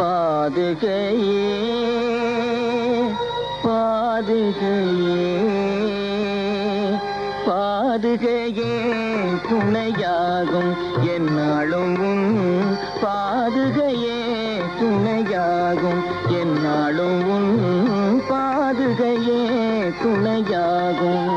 பாதுகையே பாதுகையே பாதுகையே துணையாகும் என்னாலும் பாதுகையே துணையாகும் என்னாலும் உன் பாதுகையே துணையாகும்.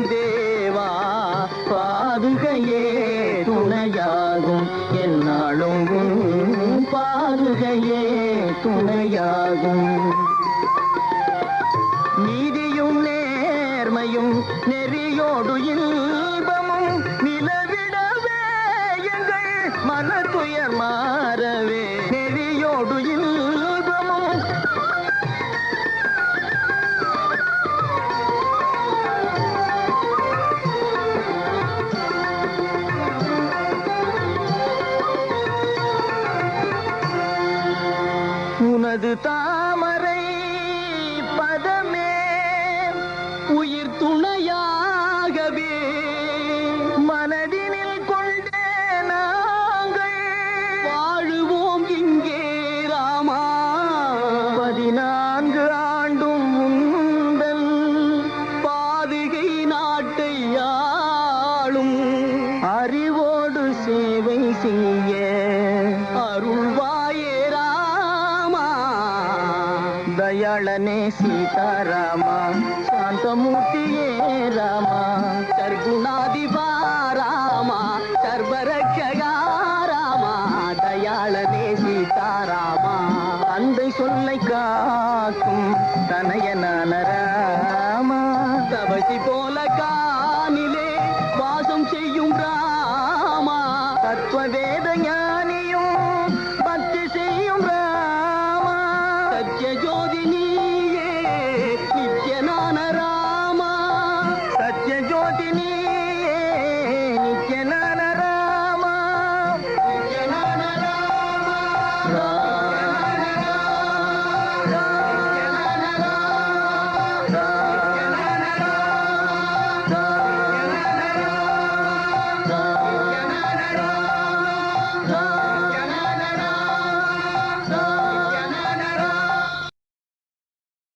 தேவா பாதுகையே துணையாகும். என்னாலும் பாதுகையே துணையாகும். நீதியும் நேர்மையும் நெறியோடு இன்பமும் நிலவிடவே எங்கள் மன துயர் மாறவே. நெறியோடு உனது தாமரை பதமே உயிர் துணையாகவே. மனதினில் கொண்டே நாங்கள் வாழுவோம் இங்கே ராமா. பதினான்கு ஆண்டும் உந்தன் பாதுகை நாட்டை ஆளும். அறிவோடு சேவை செய்ய அருள் தயாளனே சீதாராமா சாந்தமூர்த்தியே ராமா சர்க்குணாதிபா ராமா சர்வரட்சகா ராமா தயாளனே சீதாராமா. தந்தை சொல்லை காக்கும் தனையனான ராமா தவசி போல காணிலே வாசம் செய்யும் ராமா. தத்துவ வேத ஞான